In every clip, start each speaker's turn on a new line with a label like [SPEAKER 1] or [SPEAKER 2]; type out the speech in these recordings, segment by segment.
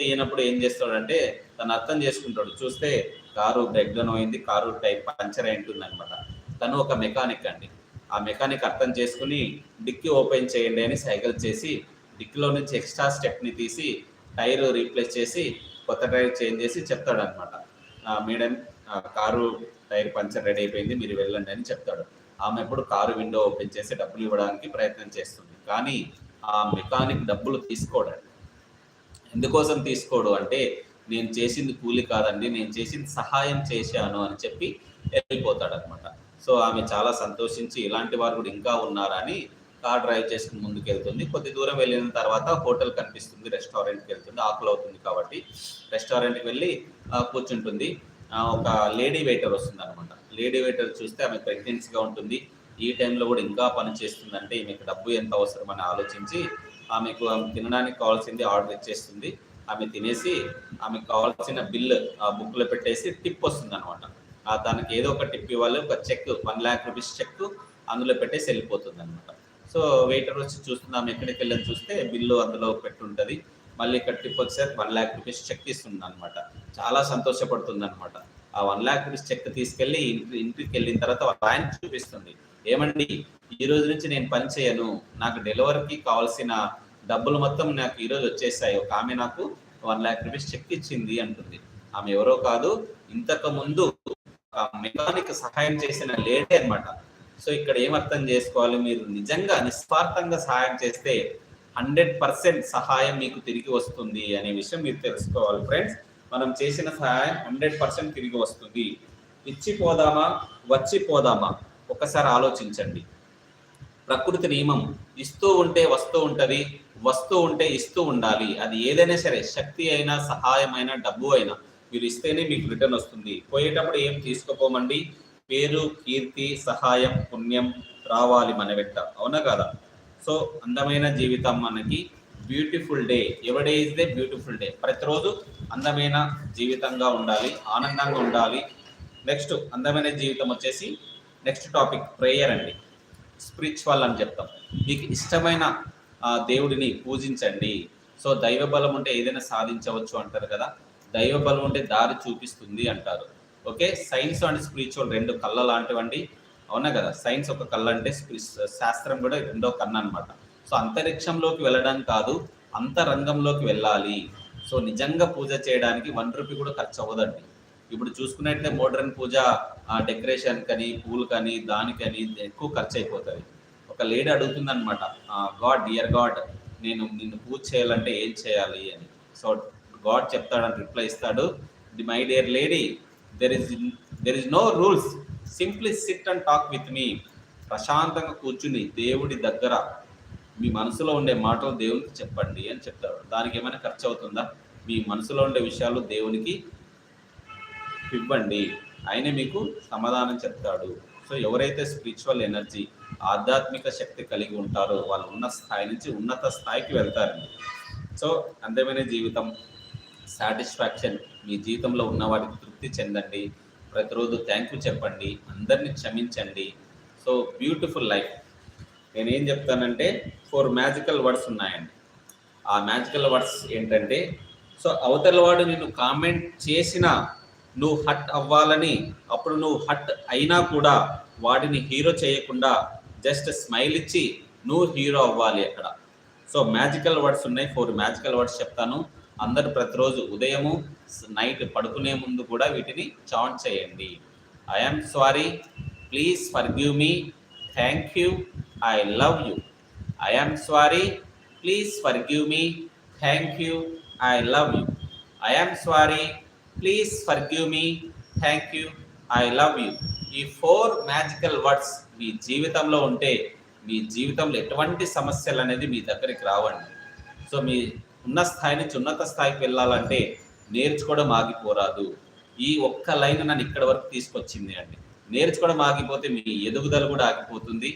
[SPEAKER 1] తీయనప్పుడు ఏం చేస్తాడంటే తను అర్థం చేసుకుంటాడు చూస్తే కారు బ్రేక్ అయింది కారు టైప్ పంచర్ అయి ఉంటుంది అనమాట తను ఒక మెకానిక్ అండి ఆ మెకానిక్ అర్థం చేసుకుని డిక్కి ఓపెన్ చేయండి అని సైకిల్ చేసి డిక్కిలో నుంచి ఎక్స్ట్రా స్టెప్ని తీసి టైర్ రీప్లేస్ చేసి కొత్త టైర్ చేంజ్ చేసి చెప్తాడు అనమాట madam car tyre puncture ready అయిపోయింది మీరు వెళ్ళండి అని చెప్తాడు ఆమె ఎప్పుడు కారు విండో ఓపెన్ చేసి డబ్బులు ఇవ్వడానికి ప్రయత్నం చేస్తుంది కానీ ఆ మెకానిక్ డబ్బులు తీసుకోడండి ఎందుకోసం తీసుకోడు అంటే నేను చేసింది కూలి కాదండి నేను చేసింది సహాయం చేశాను అని చెప్పి వెళ్ళిపోతాడనమాట సో ఆమె చాలా సంతోషించి ఇలాంటి వారు కూడా ఇంకా ఉన్నారని కార్ డ్రైవ్ చేసుకుని ముందుకు వెళ్తుంది కొద్ది దూరం వెళ్ళిన తర్వాత హోటల్ కనిపిస్తుంది రెస్టారెంట్కి వెళ్తుంది ఆకులు అవుతుంది కాబట్టి రెస్టారెంట్కి వెళ్ళి కూర్చుంటుంది ఒక లేడీ వెయిటర్ వస్తుంది అనమాట లేడీ వెయిటర్ చూస్తే ఆమె ప్రెగ్నెన్సీగా ఉంటుంది ఈ టైంలో కూడా ఇంకా పని చేస్తుందంటే ఈమెకి డబ్బు ఎంత అవసరం అని ఆలోచించి ఆమెకు తినడానికి కావాల్సింది ఆర్డర్ ఇచ్చేస్తుంది ఆమె తినేసి ఆమెకు కావాల్సిన బిల్ ఆ బుక్లో పెట్టేసి టిప్ వస్తుంది అనమాట తనకి ఏదో ఒక టిప్ ఇవ్వాలి ఒక cheque one lakh rupees cheque అందులో పెట్టేసి వెళ్ళిపోతుంది అనమాట సో వెయిటర్ వచ్చి ఆమె ఎక్కడికి వెళ్ళని చూస్తే బిల్లు అందులో పెట్టుంటుంది మళ్ళీ ఇక్కడ టిప్ వచ్చేసరికి వన్ ల్యాక్ రూపీస్ చెక్ ఇస్తుంది అనమాట చాలా సంతోషపడుతుంది అనమాట ఆ వన్ ల్యాక్ రూపీస్ చెక్ తీసుకెళ్ళి ఇంటి ఇంటికి వెళ్ళిన తర్వాత ఆయన చూపిస్తుంది ఏమండి ఈ రోజు నుంచి నేను పని చేయను నాకు డెలివరీకి కావాల్సిన డబ్బులు మొత్తం నాకు ఈరోజు వచ్చేసాయి ఒక ఆమె నాకు వన్ ల్యాక్ రూపీస్ చెక్ ఇచ్చింది అంటుంది ఆమె ఎవరో కాదు ఇంతకు ముందు మెకానిక్ సహాయం చేసిన లేడీ అనమాట సో ఇక్కడ ఏమర్థం చేసుకోవాలి మీరు నిజంగా నిస్వార్థంగా సహాయం చేస్తే హండ్రెడ్ పర్సెంట్ సహాయం మీకు తిరిగి వస్తుంది అనే విషయం మీరు తెలుసుకోవాలి ఫ్రెండ్స్ మనం చేసిన సహాయం హండ్రెడ్ పర్సెంట్ తిరిగి వస్తుంది ఇచ్చి పోదామా వచ్చి పోదామా ఒకసారి ఆలోచించండి ప్రకృతి నియమం ఇస్తూ ఉంటే వస్తూ ఉంటుంది వస్తూ ఉంటే ఇస్తూ ఉండాలి అది ఏదైనా సరే శక్తి అయినా సహాయమైనా డబ్బు అయినా మీరు ఇస్తేనే మీకు రిటర్న్ వస్తుంది పోయేటప్పుడు ఏం తీసుకుపోమండి పేరు కీర్తి సహాయం పుణ్యం రావాలి మన వెంట అవునా కదా సో అందమైన జీవితం మనకి beautiful day everyday is the beautiful day ప్రతిరోజు అందమైన జీవితంగా ఉండాలి ఆనందంగా ఉండాలి నెక్స్ట్ అందమైన జీవితం వచ్చేసి నెక్స్ట్ టాపిక్ ప్రేయర్ అండి స్పిరిచువల్ అని చెప్తాం మీకు ఇష్టమైన దేవుడిని పూజించండి సో దైవ బలం ఉంటే ఏదైనా సాధించవచ్చు అంటారు కదా దైవ బలం ఉంటే దారి చూపిస్తుంది అంటారు ఓకే సైన్స్ అండ్ స్పిరిచువల్ రెండు కళ్ళ లాంటివండి అవునా కదా సైన్స్ ఒక కళ్ళ అంటే శాస్త్రం కూడా రెండో కన్న అనమాట సో అంతరిక్షంలోకి వెళ్ళడం కాదు అంతరంగంలోకి వెళ్ళాలి సో నిజంగా పూజ చేయడానికి వన్ రూపీ కూడా ఖర్చు అవ్వదండి ఇప్పుడు చూసుకున్నట్లయితే మోడర్న్ పూజ డెకరేషన్ కానీ పూలు కానీ దానికని ఎక్కువ ఖర్చు అయిపోతుంది ఒక లేడీ అడుగుతుంది అనమాట గాడ్ డియర్ గాడ్ నేను నిన్ను పూజ చేయాలంటే ఏం చేయాలి అని సో గాడ్ చెప్తాడని రిప్లై ఇస్తాడు the my dear lady there is there is no rules simply sit and talk with me ప్రశాంతంగా కూర్చుని దేవుడి దగ్గర మీ మనసులో ఉండే మాటలు దేవునికి చెప్పండి అని చెప్తాడు దానికి ఏమైనా ఖర్చు అవుతుందా మీ మనసులో ఉండే విషయాలు దేవునికి ఇవ్వండి ఆయన మీకు సమాధానం చెప్తాడు సో ఎవరైతే స్పిరిచువల్ ఎనర్జీ ఆధ్యాత్మిక శక్తి కలిగి ఉంటారో వాళ్ళు ఉన్న స్థాయి నుంచి ఉన్నత స్థాయికి వెళ్తారండి సో అందమైన జీవితం సాటిస్ఫాక్షన్ మీ జీవితంలో ఉన్న వాటికి తృప్తి చెందండి ప్రతిరోజు థ్యాంక్ యూ చెప్పండి అందరిని క్షమించండి సో బ్యూటిఫుల్ లైఫ్ నేనేం చెప్తానంటే ఫోర్ మ్యాజికల్ వర్డ్స్ ఉన్నాయండి ఆ మ్యాజికల్ వర్డ్స్ ఏంటంటే సో అవతల వాడు నేను కామెంట్ చేసిన నువ్వు హట్ అవ్వాలని అప్పుడు నువ్వు హట్ అయినా కూడా వాటిని హీరో చేయకుండా జస్ట్ స్మైల్ ఇచ్చి నువ్వు హీరో అవ్వాలి అక్కడ సో మ్యాజికల్ వర్డ్స్ ఉన్నాయి ఫోర్ మ్యాజికల్ వర్డ్స్ చెప్తాను అందరు ప్రతిరోజు ఉదయము నైట్ పడుకునే ముందు కూడా వీటిని చాంట్ చేయండి I'm sorry please forgive me thank you I love you I'm sorry please forgive me thank you I love you I'm sorry please forgive me thank you I love you ఈ four magical words మీ జీవితంలో ఉంటే మీ జీవితంలో ఎటువంటి సమస్యలు అనేది మీ దగ్గరికి రావండి సో మీ ఉన్న స్థాయి నుంచి ఉన్నత స్థాయికి వెళ్ళాలంటే నేర్చుకోవడం ఆగిపోరాదు ఈ ఒక్క లైన్ నన్ను ఇక్కడ వరకు తీసుకొచ్చింది అండి నేర్చుకోవడం ఆగిపోతే మీ ఎదుగుదల కూడా ఆగిపోతుంది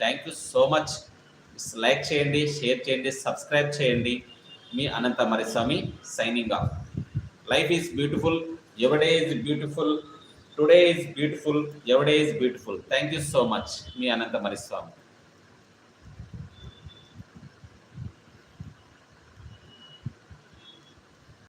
[SPEAKER 1] thank you so much like చేయండి షేర్ చేయండి సబ్స్క్రైబ్ చేయండి మీ Anantha Mariswamy signing off Life is beautiful. Your day is beautiful. Today is beautiful. Your day is beautiful. Thank you so much. Me Ananta Mariswamy.